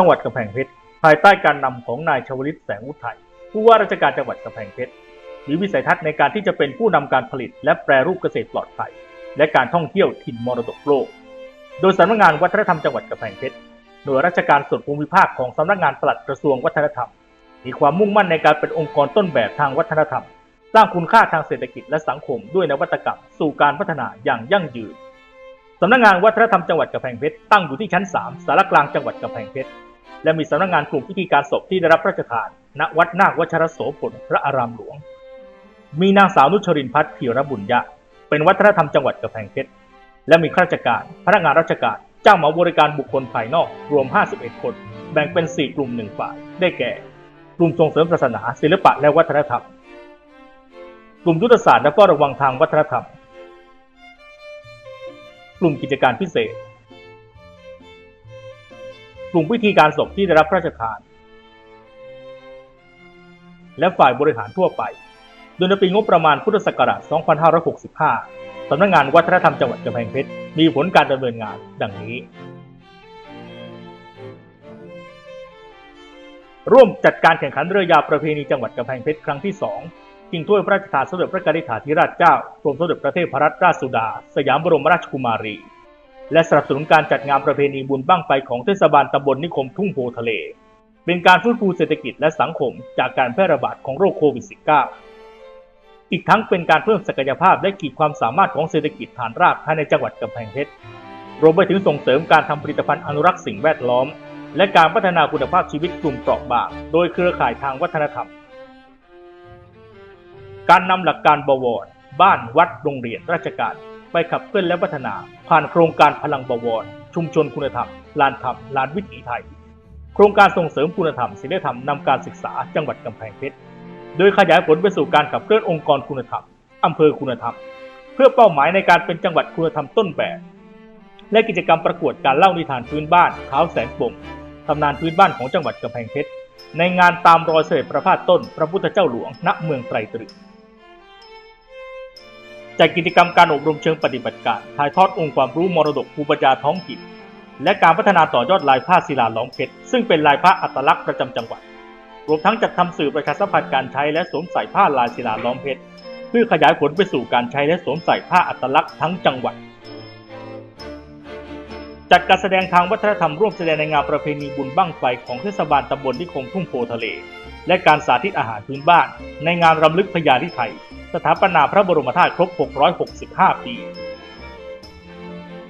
จังหวัดกำแพงเพชรภายใต้การนำของนายชวลิตแสงอุทัยผู้ว่าราชการจังหวัดกำแพงเพชรมีวิสัยทัศน์ในการที่จะเป็นผู้นำการผลิต และแปรรูปเกษตรปลอดภัย และการท่องเที่ยวถิ่นมรดกโลก โดยสำนักงานวัฒนธรรมจังหวัดกำแพงเพชรหน่วยราชการส่วนภูมิภาคของสำนักงานปลัดกระทรวงวัฒนธรรม มีความมุ่งมั่นในการเป็นองค์กรต้นแบบทางวัฒนธรรม สร้างคุณค่าทางเศรษฐกิจและสังคมด้วยนวัตกรรม สู่การพัฒนาอย่างยั่งยืนสำนักงานวัฒนธรรมจังหวัดกำแพงเพชรตั้งอยู่ที่ชั้น 3 สารกลางจังหวัดกำแพงเพชร และมีสำนักงานกลุ่มพิธีการศพที่ได้รับพระราชทาน ณ วัดนาควัชรโสพลพระอารามหลวง มีนางสาวนุชรินพัฒน์พีรบุญญะเป็นวัฒนธรรมจังหวัดกำแพงเพชร และมีข้าราชการ พนักงานราชการ เจ้าหมาบริการบุคคลภายนอกรวม 51 คน แบ่งเป็น 4 กลุ่ม1ฝ่าย ได้แก่ กลุ่มส่งเสริมศาสนา ศิลปะและวัฒนธรรม กลุ่มยุทธศาสตร์และเฝ้าระวังทางวัฒนธรรม กลุ่มกิจการพิเศษ กลุ่มพิธีการศพที่ได้รับพระราชทาน และฝ่ายบริหารทั่วไป โดยในปีงบประมาณพุทธศักราช 2565 สำนักงานวัฒนธรรมจังหวัดกำแพงเพชร มีผลการดำเนินงานดังนี้ ร่วมจัดการแข่งขันเรือยาวประเพณีจังหวัดกำแพงเพชรครั้งที่ 2ชิงถ้วยพระราชทานสมเด็จพระกนิษฐาธิราชเจ้ากรมสมเด็จพระเทพรัตนราชสุดา สยามบรมราชกุมารี และสนับสนุนการจัดงานประเพณีบุญบั้งไฟของเทศบาลตำบลนิคมทุ่งโพทะเล เป็นการฟื้นฟูเศรษฐกิจและสังคมจากการแพร่ระบาดของโรคโควิด -19 อีกทั้งเป็นการเพิ่มศักยภาพและขีดความสามารถของเศรษฐกิจฐานรากภายในจังหวัดกำแพงเพชร รวมไปถึงส่งเสริมการทำผลิตภัณฑ์อนุรักษ์สิ่งแวดล้อม และการพัฒนาคุณภาพชีวิตกลุ่มเปราะบาง โดยเครือข่ายทางวัฒนธรรม การนำหลักการบวร บ้านวัดโรงเรียนราชการ ไปขับเคลื่อนและพัฒนา ผ่านโครงการพลังบวร ชุมชนคุณธรรม ลานธรรม ลานวิถีไทย โครงการส่งเสริมคุณธรรมศีลธรรมนำการศึกษาจังหวัดกำแพงเพชร โดยขยายผลไปสู่การขับเคลื่อนองค์กรคุณธรรมอำเภอคุณธรรม เพื่อเป้าหมายในการเป็นจังหวัดคุณธรรมต้นแบบ และกิจกรรมประกวดการเล่านิทานพื้นบ้านเท้าแสนปมตำนานพื้นบ้านของจังหวัดกำแพงเพชรในงานตามรอยเสด็จพระพาสต้นพระพุทธเจ้าหลวงณเมืองไตรตรึก จัดกิจกรรมการอบรมเชิงปฏิบัติการ ถ่ายทอดองค์ความรู้มรดกภูมิปัญญาท้องถิ่น และการพัฒนาต่อยอดลายผ้าศิลาล้อมเพชร ซึ่งเป็นลายผ้าอัตลักษณ์ประจำจังหวัด รวมทั้งจัดทำสื่อประชาสัมพันธ์การใช้และสวมใส่ผ้าลายศิลาล้อมเพชร เพื่อขยายผลไปสู่การใช้และสวมใส่ผ้าอัตลักษณ์ทั้งจังหวัด จัดการแสดงทางวัฒนธรรมร่วมแสดงในงานประเพณีบุญบั้งไฟของเทศบาลตำบลนิคมทุ่งโพทะเล และการสาธิตอาหารพื้นบ้าน ในงานรำลึกพญาลิไทย สถาปนาพระบรมธาตุครบ 665 ปี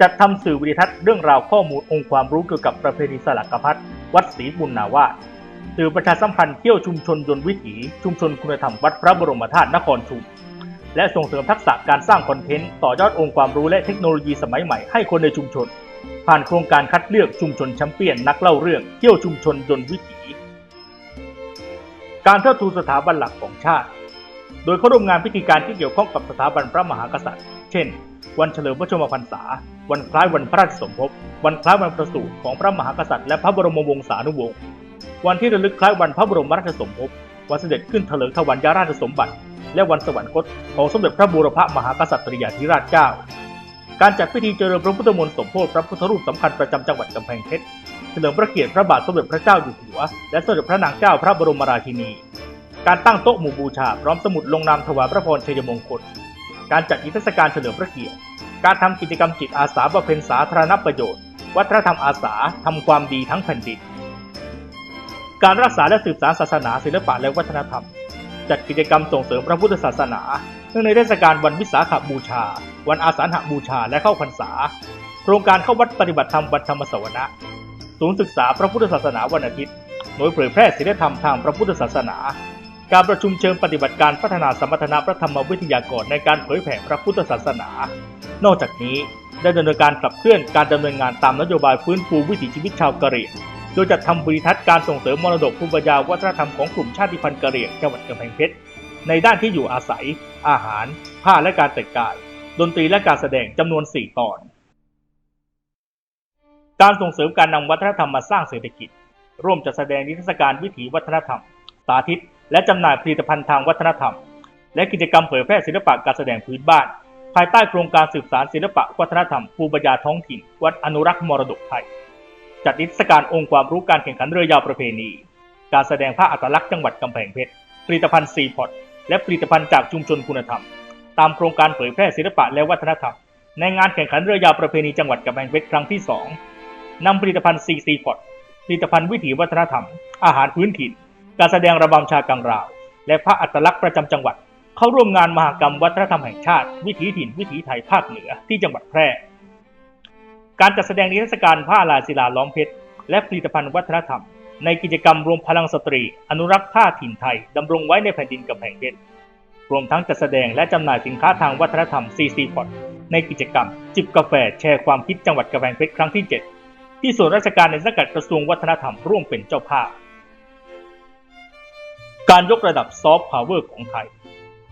จัดทำสื่อวิดีทัศน์เรื่องราวข้อมูลองค์ความรู้เกี่ยวกับประเพณีสลักพัดวัดศรีบุญนาวาสสื่อประชาสัมพันธ์เที่ยวชุมชนยนต์วิถี ชุมชนคุณธรรมวัดพระบรมธาตุนครชุม และส่งเสริมทักษะการสร้างคอนเทนต์ต่อยอดองค์ความรู้และเทคโนโลยีสมัยใหม่ให้คนในชุมชน ผ่านโครงการคัดเลือกชุมชนแชมเปี้ยนนักเล่าเรื่องเที่ยวชุมชนยนต์วิถี การเทิดทูนสถาบันหลักของชาติ โดยเข้าร่วมงานพิธีการที่เกี่ยวข้องกับสถาบันพระมหากษัตริย์ เช่น วันเฉลิมพระชนมพรรษา วันคล้ายวันพระราชสมภพ วันคล้ายวันประสูติของพระมหากษัตริย์และพระบรมวงศานุวงศ์ วันที่ระลึกคล้ายวันพระบรมราชสมภพ วันเสด็จขึ้นเถลิงถวัลยราชสมบัติ และวันสวรรคตของสมเด็จพระบูรพมหากษัตริยาธิราชเจ้า การจัดพิธีเจริญพระพุทธมนต์สมโภชพระพุทธรูปสำคัญประจำจังหวัดกำแพงเพชร เฉลิมพระเกียรติพระบาทสมเด็จพระเจ้าอยู่หัว และสมเด็จพระนางเจ้าพระบรมราชินี การตั้งโต๊ะหมู่บูชาพร้อมสมุดลงนามถวายพระพรชัยมงคล การจัดนิทรรศการเฉลิมพระเกียรติ การทำกิจกรรมจิตอาสาบำเพ็ญสาธารณประโยชน์ วัฒนธรรมอาสาทำความดีทั้งแผ่นดิน การรักษาและสืบสานศาสนาศิลปะและวัฒนธรรม จัดกิจกรรมส่งเสริมพระพุทธศาสนาเนื่องในเทศกาลวันวิสาขบูชา วันอาสาฬหบูชาและเข้าพรรษา โครงการเข้าวัดปฏิบัติธรรมวันธรรมสวนะ ศูนย์ศึกษาพระพุทธศาสนาวันอาทิตย์หน่วยเผยแพร่ศีลธรรมทางพระพุทธศาสนา การประชุมเชิงปฏิบัติการพัฒนาสมรรถนะพระธรรมวิทยากรในการเผยแผ่พระพุทธศาสนา นอกจากนี้ได้ดำเนินการขับเคลื่อนการดำเนินงานตามนโยบายฟื้นฟูวิถีชีวิตชาวกะเหรี่ยงโดยจัดทำบริทัศน์การส่งเสริมมรดกภูมิปัญญาวัฒนธรรมของกลุ่มชาติพันธุ์กะเหรี่ยงจังหวัดกำแพงเพชรในด้านที่อยู่อาศัย อาหาร ผ้าและการแต่งกาย ดนตรีและการแสดงจำนวน 4 ตอน การส่งเสริมการนำวัฒนธรรมมาสร้างเศรษฐกิจ ร่วมจัดแสดงนิทรรศการวิถีวัฒนธรรม สาธิต และจำหน่ายผลิตภัณฑ์ทางวัฒนธรรม และกิจกรรมเผยแพร่ศิลปะการแสดงพื้นบ้าน ภายใต้โครงการสืบสานศิลปะวัฒนธรรมภูมิปัญญาท้องถิ่น วัดอนุรักษ์มรดกไทย จัดนิทรรศการองค์ความรู้การแข่งขันเรือยาวประเพณี การแสดงผ้าอัตลักษณ์จังหวัดกำแพงเพชร ผลิตภัณฑ์ซีพอตและผลิตภัณฑ์จากชุมชนคุณธรรม ตามโครงการเผยแพร่ศิลปะและวัฒนธรรม ในงานแข่งขันเรือยาวประเพณีจังหวัดกำแพงเพชรครั้งที่ 2 นำผลิตภัณฑ์ซีซีพอตผลิตภัณฑ์วิถีวัฒนธรรม อาหารพื้นถิ่น การแสดงระบำชากังราว และผ้าอัตลักษณ์ประจำจังหวัด เข้าร่วมงานมหกรรมวัฒนธรรมแห่งชาติ วิถีถิ่น วิถีไทยภาคเหนือที่จังหวัดแพร่ การจัดแสดงนิทรรศการผ้าลายศิลาล้อมเพชรและผลิตภัณฑ์วัฒนธรรม ในกิจกรรมรวมพลังสตรี อนุรักษ์ผ้าถิ่นไทยดำรงไว้ในแผ่นดินกำแพงเพชรรวมทั้งจัดแสดงและจำหน่ายสินค้าทางวัฒนธรรม CC p o t ในกิจกรรม จิบกาแฟแชร์ความคิดจังหวัดกำแพงเพชรครั้งที่ 7 ที่ส่วนราชการในสังกัดกระทรวงวัฒนธรรมร่วมเป็นเจ้าภาพ การยกระดับซอฟต์พาวเวอร์ของไทย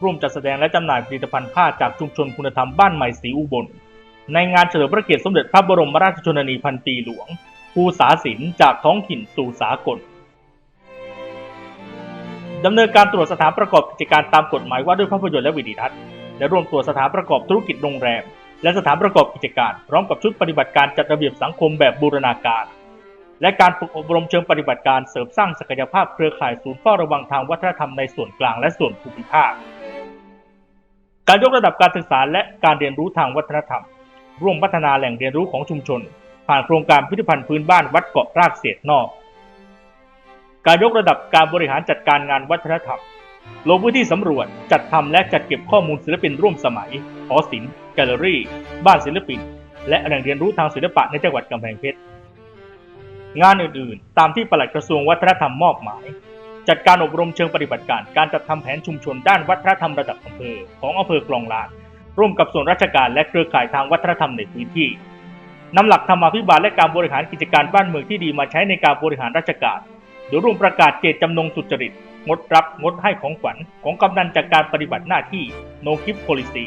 ร่วมจัดแสดงและจำหน่ายผลิตภัณฑ์ผ้าจากชุมชนคุณธรรมบ้านใหม่ศรีอุบล ในงานเฉลิมพระเกียรติสมเด็จพระบรมราชชนนีพันปีหลวงภูษาศิลป์จากท้องถิ่นสู่สากลดำเนินการตรวจสถานประกอบกิจการตามกฎหมายว่าด้วยภาพยนตร์และวิดีทัศน์และร่วมตรวจสถานประกอบธุรกิจโรงแรม และสถานประกอบกิจการ พร้อมกับชุดปฏิบัติการจัดระเบียบสังคมแบบบูรณาการ และการฝึกอบรมเชิงปฏิบัติการเสริมสร้างศักยภาพเครือข่ายศูนย์เฝ้าระวังทางวัฒนธรรมในส่วนกลางและส่วนภูมิภาค การยกระดับการศึกษาและการเรียนรู้ทางวัฒนธรรม ร่วมพัฒนาแหล่งเรียนรู้ของชุมชน ผ่านโครงการพิพิธภัณฑ์พื้นบ้านวัดเกาะรากเศษนอก การยกระดับการบริหารจัดการงานวัฒนธรรมลงพื้นที่สำรวจจัดทำและจัดเก็บข้อมูลศิลปินร่วมสมัยหอศิลป์ แกลเลอรี่ บ้านศิลปิน และแหล่งเรียนรู้ทางศิลปะในจังหวัดกำแพงเพชร งานอื่นๆ ตามที่ปลัดกระทรวงวัฒนธรรมมอบหมาย จัดการอบรมเชิงปฏิบัติการ การจัดทำแผนชุมชนด้านวัฒนธรรมระดับอำเภอของอำเภอคลองลาน ร่วมกับส่วนราชการและเครือข่ายทางวัฒนธรรมในพื้นที่นำหลักธรรมาภิบาลและการบริหารกิจการบ้านเมืองที่ดีมาใช้ในการบริหารราชการโดยร่วมประกาศเจตจำนงสุจริต งดรับ งดให้ของขวัญ ของกำนันจากการปฏิบัติหน้าที่ no gift policy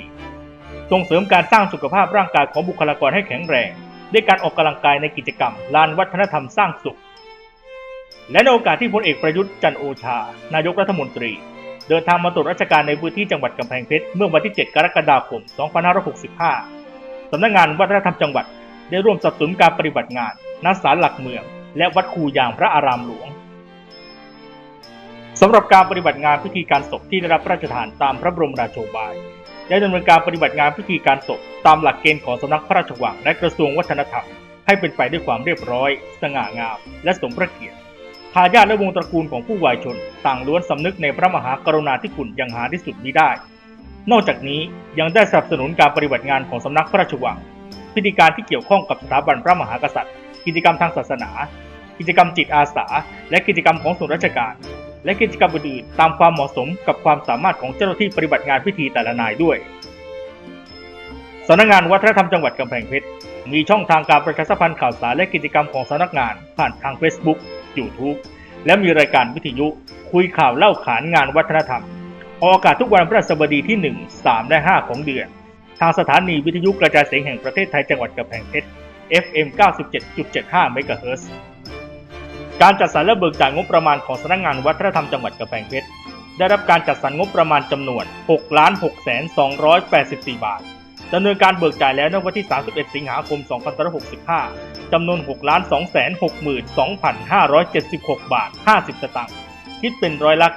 ส่งเสริมการสร้างสุขภาพร่างกายของบุคลากรให้แข็งแรง ด้วยการออกกำลังกายในกิจกรรม ลานวัฒนธรรมสร้างสุข และในโอกาสที่พลเอกประยุทธ์จันโอชา นายกรัฐมนตรี เดินทางมาตรวจราชการในพื้นที่จังหวัดกำแพงเพชร เมื่อวันที่ 7 กรกฎาคม 2565 สำนักงานวัฒนธรรมจังหวัด ได้ร่วมสนับสนุนการปฏิบัติงานณศาลหลักเมือง และวัดคูยางพระอารามหลวงสำหรับการปฏิบัติงานพิธีการศพที่ได้รับพระราชทานตามพระบรมราโชบาย ได้ดำเนินการปฏิบัติงานพิธีการศพตามหลักเกณฑ์ของสำนักพระราชวังและกระทรวงวัฒนธรรม ให้เป็นไปด้วยความเรียบร้อย สง่างาม และสมพระเกียรติทายาทและวงตระกูลของผู้วายชน ต่างล้วนสำนึกในพระมหากรุณาธิคุณอย่างหาที่สุดมิได้ นอกจากนี้ยังได้สนับสนุนการปฏิบัติงานของสำนักพระราชวัง พิธีการที่เกี่ยวข้องกับสถาบันพระมหากษัตริย์ กิจกรรมทางศาสนา กิจกรรมจิตอาสา และกิจกรรมของส่วนราชการ และกิจกรรมอื่นๆตามความเหมาะสมกับความสามารถของเจ้าหน้าที่ปฏิบัติงานพิธีแต่ละนายด้วยสำนักงานวัฒนธรรมจังหวัดกำแพงเพชรมีช่องทางการประชาสัมพันธ์ข่าวสารและกิจกรรมของสำนักงานผ่านทาง Facebook YouTube และมีรายการวิทยุ คุยข่าวเล่าขานงานวัฒนธรรม ออกอากาศทุกวันพฤหัสบดีที่ 1 3 และ 5 ของเดือน ทางสถานีวิทยุกระจายเสียงแห่งประเทศไทยจังหวัดกำแพงเพชร FM 97.75เม การจัดสรรและเบิกจ่ายงบประมาณของสำนักงานวัฒนธรรมจังหวัดกำแพงเพชรได้รับการจัดสรรงบประมาณจำนวน6 6 2 8 4 บาทดำเนินการเบิกจ่ายแล้วในวันที่ 31 สิงหาคม 2565 จำนวน6 2 6 2 576 บาท 50 สตางค์ คิดเป็นร้อยละ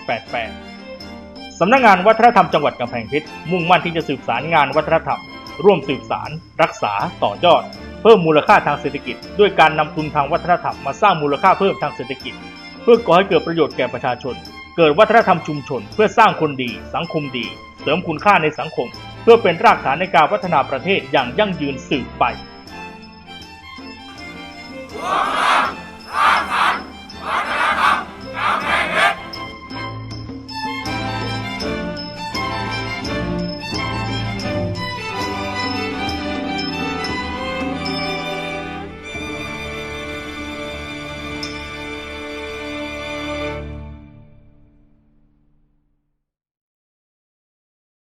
94.88 สำนักงานวัฒนธรรมจังหวัดกำแพงเพชรมุ่งมั่นที่จะสืบสารงานวัฒนธรรม ร่วมสืบสาร รักษาต่อยอด เพิ่มมูลค่าทางเศรษฐกิจ ด้วยการนำทุนทางวัฒนธรรมมาสร้างมูลค่าเพิ่มทางเศรษฐกิจ เพื่อก่อให้เกิดประโยชน์แก่ประชาชน เกิดวัฒนธรรมชุมชน เพื่อสร้างคนดี สังคมดี เสริมคุณค่าในสังคม เพื่อเป็นรากฐานในการพัฒนาประเทศอย่างยั่งยืนสืบไป